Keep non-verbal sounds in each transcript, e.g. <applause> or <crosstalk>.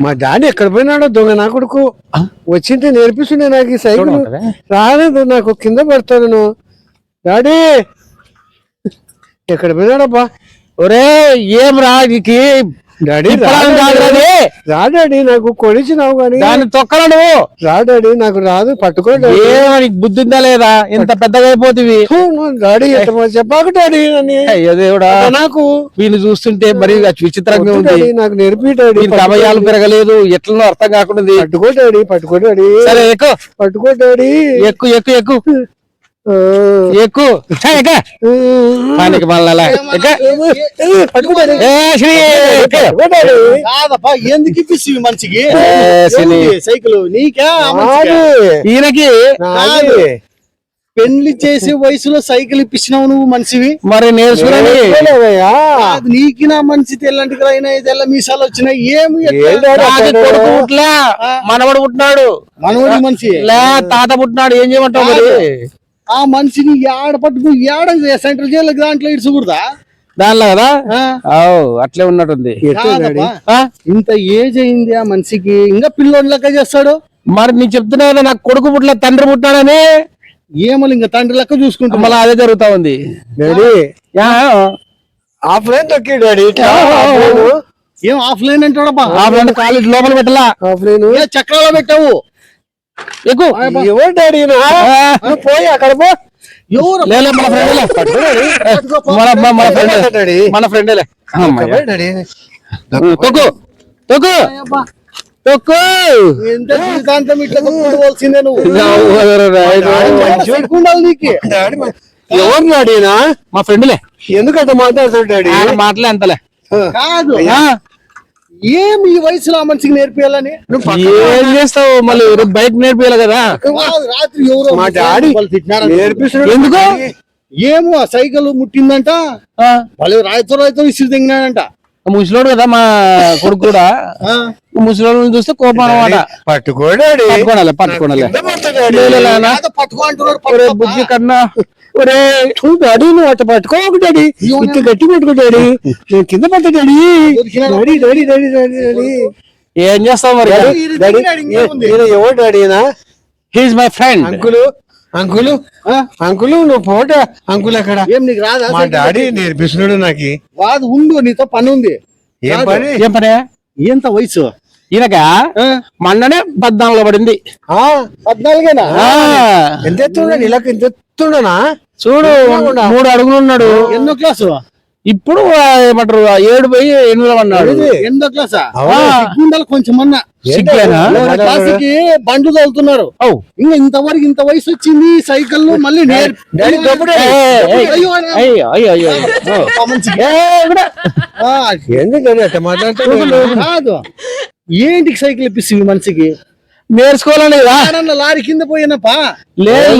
మా డాడీ ఎక్కడ పోయినాడో దొంగ నా కొడుకు. వచ్చింటే నేర్పిస్తుండే నాకు ఈ సైకిల్? రాలేదు నాకు కింద పడతాను డాడీ! ఎక్కడ పోయినాడబ్బా? ఒరే ఏం రా నీకు? డాడీ రా తిప్పడం కాదు డాడీ. అది. రా డాడీ నాకు కొడిచినావు కానీ. దాన్ని తొక్కల నువ్వు? రా డాడీ నాకు రాదు పట్టుకో డాడీ. ఏమో నీకు బుద్ధి ఉందా లేదా? ఇంత పెద్దగా అయిపోతుంది డాడీ చెప్పాకు డాడీ దేవుడా. నాకు. వీళ్ళు చూస్తుంటే మరి విచిత్రంగా ఉంది. నాకు నేర్పి డాడీ అవయాలు పెరగలేదు ఎట్లనో అర్థం కాకుండా ఉంది. పట్టుకో డాడీ పట్టుకో డాడీ. సరే ఎక్కు. పట్టుకో డాడీ. ఎక్కు ఎక్కు ఎక్కు. ఆ. ఎక్కు. ఛే, ఎక్క. పనికి మళ్ళా ఎక్క. పట్టుకో డాడీ ఏ శ్రీ ఎక్క. పట్టుకో డాడీ కాదప్పా ఎందుకు ఇప్పిస్తుంది మనిషికి సైకిల్? నీకా. ఈయనకి. పెళ్ళి చేసే వయసులో సైకిల్ ఇప్పించినావు నువ్వు మనిషివి? మరి నేర్చుకుని నేర్చుకోలేదయ్యా. కాదు, నీకి నా మనిషి తెల్లంటికి అయినా తెల్ల మీసాలు వచ్చినాయి ఏమి కొడుకు పుట్లా మనవడు పుట్టినాడు. మనవడి మనిషి. లే తాత పుట్టినాడు ఏం చేయమంటావు మరి? ఆ మనిషిని ఏడ పట్టుకు ఏడ సెంట్రల్ జైలు దాంట్లో ఇడుచుకూడదా? దానిలో కదా? ఆ? అవు అట్లే ఉన్నట్టుంది? ఇంత ఏజ్ అయింది ఆ మనిషికి. ఇంకా పిల్లోడు లెక్క చేస్తాడు? మరి నేను చెప్తున్నా కదా నాకు కొడుకు పుట్ల తండ్రి పుట్టినాడని? ఏమో ఇంకా తండ్రి లెక్క చూసుకుంటా మళ్ళీ అదే జరుగుతా ఉంది. డాడీ యా, ఆఫ్లైన్ తొక్కి డాడీ ఏం ఆఫ్లైన్ అంటాడబ్బా? కాలేజ్ లోపల పెట్టలా? ఆఫ్లైన్ ఏ చక్రాలు పెట్టావు? ఎక్కువ ఎవరు డాడీ నా? నువ్వు పోయి అక్కడ పో. ఎవరు? లేలే మన ఫ్రెండ్ మన మన- మన ఫ్రెండ్ డాడీ? మన ఫ్రెండే పోయి డాడీ? తొక్కు. తొక్కు. తొక్కు. ఎంత జీవితాంతం ఇట్లా కొట్టుకోవాల్సిందే నువ్వు? మా ఉండాలి నీకు డాడీ మా- ఎవరు డాడీనా మా ఫ్రెండ్లే ఎందుకంత మాట్లాడతాడు డాడీ? ఆయన మాటలే అంతలే. కాదు. ఏం ఈ వయసులో ఆ మనిషికి నేర్పియాలని? ఏం చేస్తావు? మళ్ళీ బైక్ నేర్పియాలి కదా? రాత్రి ఎవరో మా డాడీ. నేర్పిస్తున్నాడు. ఎందుకు? ఏమో ఆ సైకిల్ ముట్టిందంట. వాళ్ళు రాయితో రాయితో ఇసురు తెగినాడంట. ముసలోడు కదా మా కొడుకు కూడా. ముసలోడు చూస్తే కోపం అనమాట. పట్టుకో డాడీ పట్టుకోనాలి పట్టుకోనాలి. కింద పడతాడు డాడీ. లే, లే, లే, నా. ఏదో పట్టుకో అంటున్నాడు ఒరే పట్టుకో బుద్ధి కన్నా. ఒరే డాడీ నువ్వు అట్ట పట్టుకోకు డాడీ. ఇంత గట్టి పట్టుకో డాడీ. నేను కింద పడతా daddy. Daddy daddy daddy daddy daddy. ఏం చేస్తావు మరి డాడీ ఎవరు డాడీనా he's my friend uncle. Uncle ఆ? అంకులు నువ్వు పోట అంకుల్ అక్కడ. ఏం నీకు రాదా? మా డాడీ నేర్పిస్తున్నాడు నాకు. వాదు ఉండు నీతో పని ఉంది. ఏం. పని? ఏం పనే? ఎంత వయసు? ఈయనక? ఆ, మొన్ననే పద్నాలుగులో పడింది. ఆ, పద్నాలుగేనా? ఆ, ఎంత ఎత్తుండడు ఇలా ఎంత ఎత్తుండనా చూడు మూడు అడుగులు ఉన్నాడు. ఎన్నో క్లాసు? ఇప్పుడు ఏమంటారు ఏడు పోయి ఎనిమిదిలో అన్నాడు ఎన్నో క్లాసా? కొంచెం అన్న. క్లాసుకి బండ్లు తోలుతున్నారు? ఇంకా ఇంతవరకు ఇంత వయసు వచ్చింది సైకిల్ మళ్ళీ ఎందుకు ఏంటికి సైకిల్ ఇప్పిస్తుంది మనిషికి? నేర్చుకోవాలని లారీ కింద పోయినప్పా. లేదు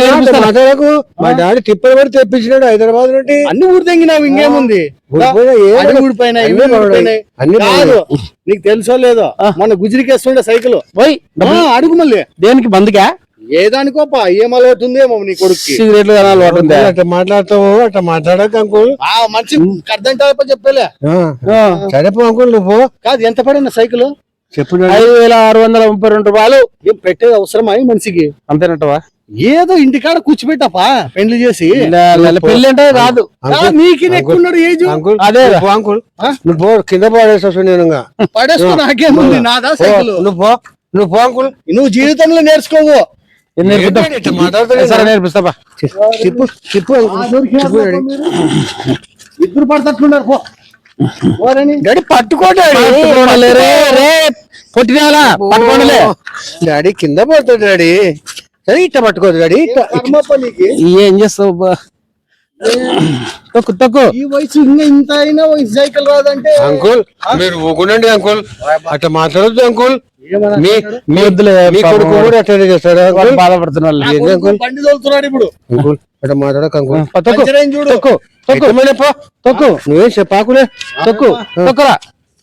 మా డాడీ తిప్పలు పడి తెప్పించినాడు హైదరాబాద్ నుండి. అన్ని ఊరు తెంగినావు ఇంకేముంది నీకు తెలుసో లేదో? మన గుజరికేస్తుండే సైకిల్. పోయి అడుగు మళ్ళీ. దేనికి బందుకా ఏ దానికోపా? ఏం అలవుతుందేమో నీ కొడుక్కి. సిగరెట్లు కానీ అలవాటు ఉందా? అట్ట మాట్లాడతావు అట్ట మాట్లాడక అంకుల్. ఆ మంచి అర్థం కాదప్ప చెప్పలే. ఆ, ఆ, సరే పో అంకుల్ నువ్వు పో. కాదు ఎంత పడిన సైకిల్? చెప్పు డాడీ. ఐదు వేల ఆరు వందల ముప్పై రెండు రూపాయలు. ఏం పెట్టేది అవసరమా ఈ మనిషికి? అంతేనట్టవా ఏదో ఇంటికాడ కూర్చోబెట్టపా పెళ్ళి చేసి. పెళ్ళి అంటే రాదు ఆ, నీకి ఎక్కున్నాడు ఏజ్? అంకుల్ అదే. అంకుల్? నువ్వు పో కింద పడేసి నేను. పడేసుకో నాకేముంది? నాదా సైకిల్? నువ్వు పో నువ్వు పో అంకుల్. నువ్వు జీవితంలో నేర్చుకోవు నేర్పిస్తాపా చెప్పు చెప్పు. ఇద్దరు పడతట్లున్నారు పో. Daddy daddy. పట్టుకోనలే రే రే పొట్టినాలా? పట్టుకోనలే డాడీ కింద పడతాడు డాడీ. సరే ఇట్ట పట్టుకోదు డాడీ. ఏం చేస్తావు తొక్కు తొక్కు. ఈ వయసు ఇంకా ఇంత అయినా వయసు సైకిల్ రాదంటే అంకుల్ మీరు ఊకుండండి అంకుల్. అట్ట మాట్లాడొద్దు అంకుల్. మీ మీ. కొడుకు కూడా అట్లనే చేస్తాడు వాడు అంకుల్. బాధపడుతున్న వాళ్ళు. బండి తోలుతున్నాడు ఇప్పుడు. అంకుల్ మాట్లాడక అంకుల్. పా, తొక్కు పంచరేం చూడు. తొక్కు తొక్కు. ఎత్తమైన పో. తొక్కు. నువ్వేం చెప్పాకులే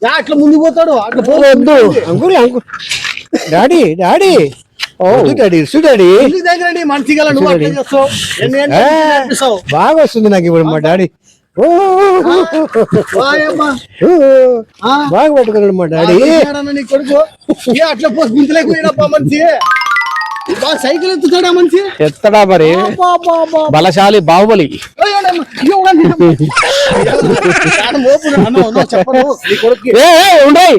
అట్లా ముందుకు పోతాడు. అట్లా పో వద్దు. Uncle uncle. Daddy daddy. బాగా వస్తుంది నాకు ఇప్పుడు మా డాడీ? బాగా పట్టుకున్నాడు మా డాడీ అట్లా పోసి సైకిల్ ఎత్తుతాడా మనిషి ఎత్తడా మరి. బలశాలి బాహుబలి ఉండయ్.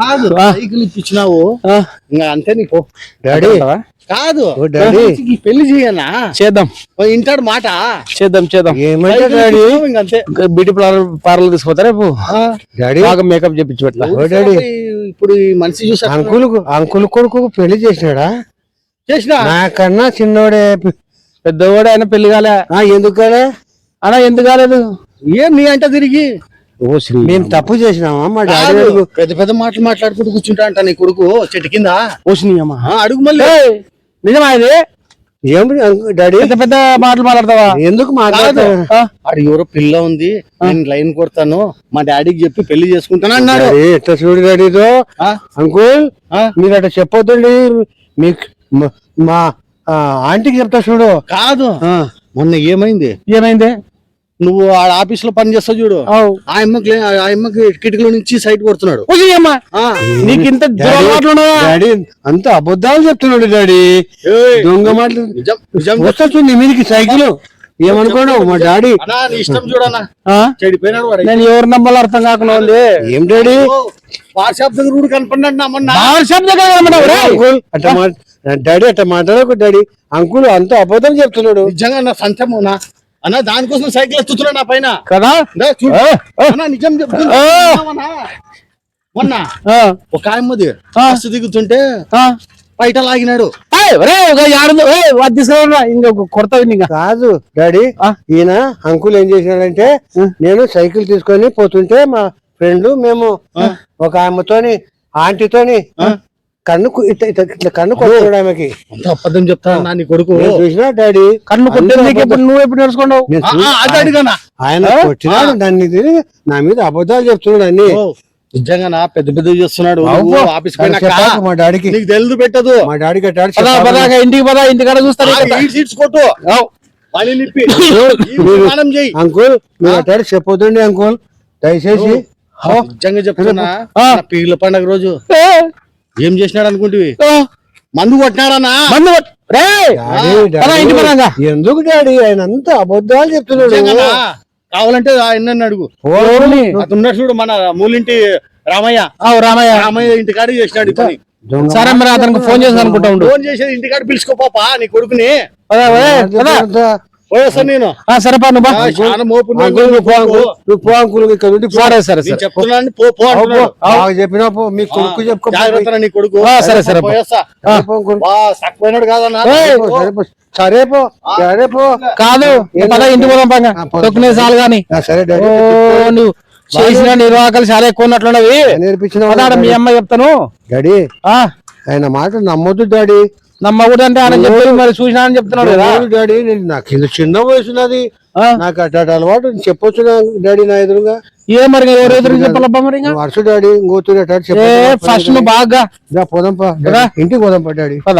కాదు సైకిల్ ఇప్పించినావు ఇంకా అంతే నీకు. డాడీ. కాదు డాడీ. పెళ్ళి చేయనా? చేద్దాం. ఇంటాడు మాట. చేద్దాం చేద్దాం. ఏమంటే డాడీ? బ్యూటీ పార్లర్ పార్లర్ తీసుకుపోతా రేపు. డాడీ. బాగా మేకప్ చేపించి డాడీ. ఇప్పుడు మనిషి చూసా అంకుల్ అంకుల్ కొడుకు పెళ్ళి చేసినాడా? చేసిన? నాకన్నా చిన్నోడే పెద్దవాడు ఆయన పెళ్ళి కాలే. ఎందుకు కాలే? అన్నా ఎందుకు కాలేదు? ఏం నీ అంట తిరిగి? ఓ శ్రీ మేము తప్పు చేసినామా? మా డాడీ అడుగు. పెద్ద పెద్ద మాటలు మాట్లాడుకుంటూ కూర్చుంటా అంట నీ కొడుకు. చెట్టు కింద. ఓ శ్రీ అమ్మా. ఆ, అడుగు మళ్ళీ. నిజమా ఇది? ఏం అంకు- డాడీ? పెద్ద పెద్ద మాటలు మాట్లాడతావా? ఎందుకు మాట్లాడతావు? ఆ? ఆడు ఎవరో పిల్ల ఉంది. నేను లైన్ కొడతాను. మా డాడీకి చెప్పి పెళ్ళి చేసుకుంటాను అన్నాడు. ఎట్లా చూడు డాడీతో? అంకుల్? మీరు అట్లా చెప్పొద్దండి. మీకు మ- ఆంటీకి చెప్తా చూడు. కాదు. మొన్న ఏమైంది? ఏమైంది? నువ్వు ఆడ ఆఫీస్లో పని చేస్తావు చూడు. ఆ అమ్మకి ఆ అమ్మకి కిటికీలో నుంచి సైట్ కొడుతున్నాడు. నీకు ఇంత డాడీ అంత అబద్ధాలు చెప్తున్నాడు డాడీ. దొంగ మాటలు. నిజం నిజం వస్తా చూడు నీ మీదకి సైకిల్. ఏమనుకోనావు మా డాడీ. అన్నా నీ ఇష్టం చూడన్నా. ఆ? చెడిపోయినాడు వాడు. నేను ఎవరు నమ్మాలో అర్థం కాకుండా ఉంది. ఏం డాడీ? వాట్సాప్ దగ్గర కూడా కనపడినాడు డాడీ అట్లా మాట్లాడకు డాడీ. అంకుల్ అంత అబద్ధం చెప్తున్నాడు. నిజంగా నా సంచమునా? అన్న దానికోసం సైకిల్ ఎత్తుతున్నా నా పైన. కదా? అన్నా నిజం చెప్తున్నా? మొన్న ఆ, ఒక ఆయమ్మది. బస్సు దిగుతుంటే ఆ. బయట లాగినాడు. కాదు డాడీ? ఈయన అంకుల్ ఏం చేసినాడంటే నేను సైకిల్ తీసుకొని పోతుంటే మా ఫ్రెండ్ మేము ఒక ఆమెతోని ఆంటీతోని కన్ను కు- ఇట్లా ఇట్లా ఇట్లా కన్ను కొట్టుకోవడం ఆమెకి. అంత అబద్ధం చెప్తా నా కొడుకు. చూసినా డాడీ? కన్ను కొట్టేది నీకు ఎప్పుడు నువ్వు ఎప్పుడు అడిగానా? ఆయన కొట్టినాడు దాన్ని నా మీద అబద్ధాలు చెప్తున్నాడు అన్ని. నిజంగా నా పెద్ద పెద్ద చేస్తున్నాడు. ఆఫీస్ మా డాడీకి. నీకు తెలుదు పెట్టదు. మా డాడీ కట్టాడు పదా పదాక ఇంటికి పదా ఇంటికాడ చూస్తాను సీట్స్ కొట్టు. <laughs> అంకుల్ మీరు అట్టాడు చెప్పొద్దండి అంకుల్. దయచేసి. నిజంగా చెప్తున్నా. పీర్ల పండగ రోజు. ఏం చేసినాడు అనుకుంటివి? మందు కొట్టినాడన్నా మందు కొట్టు. రేయ్, డాడీ, పదా డాడీ, ఇంటి పదాగా. ఎందుకు డాడీ? ఆయన అంతా అబద్ధాలు చెప్తున్నాడు? కావాలంటే ఆయన అడుగు? అతను చూడు మన మూలింటి రామయ్య. రామయ్య. రామయ్య ఇంటికాడ చేసినాడు సరే మరి అతనికి ఫోన్ చేసి అనుకుంటా ఉండు. ఫోన్ చేసేది ఇంటికాడ పిలుచుకోపాపా నీ కొడుకుని. సరే పా నువ్వు నువ్వు ఇక్కడ నుండి. సరే సరే సరే. చెప్పినా మీ కొడుకు చెప్పుకో నీ కొడుకు. సరే, సరే, సరే పో సరే పో. కాదు పద పోదాం పంగ. తొక్కునే చాలు సరే నువ్వు చేసిన నిర్వాహకాలు చాలా ఎక్కువ ఉన్నట్లున్నవి. నేర్పించిన మీ అమ్మ చెప్తాను. డాడీ. ఆ. ఆయన మాట నమ్మొద్దు డాడీ. నమ్మకూడదు అంటే ఆయన చెప్పి మరి చూసినా అని చెప్తున్నాడు కదా. డాడీ నేను నాకు ఇంత చిన్న వయసు ఆ, నాకు అట్ట అలవాటు చెప్పొచ్చు డాడీ నా ఎదురుగా. ఏ మరి ఎవరు ఎదురు చెప్పాలబ్బా మరి అరసు డాడీ ఇంకోతున్నట్టు ఏ ఫస్ట్ నువ్వు బాగా. పోదాంపా? ఇంటికి పోదాంపా డాడీ. పద.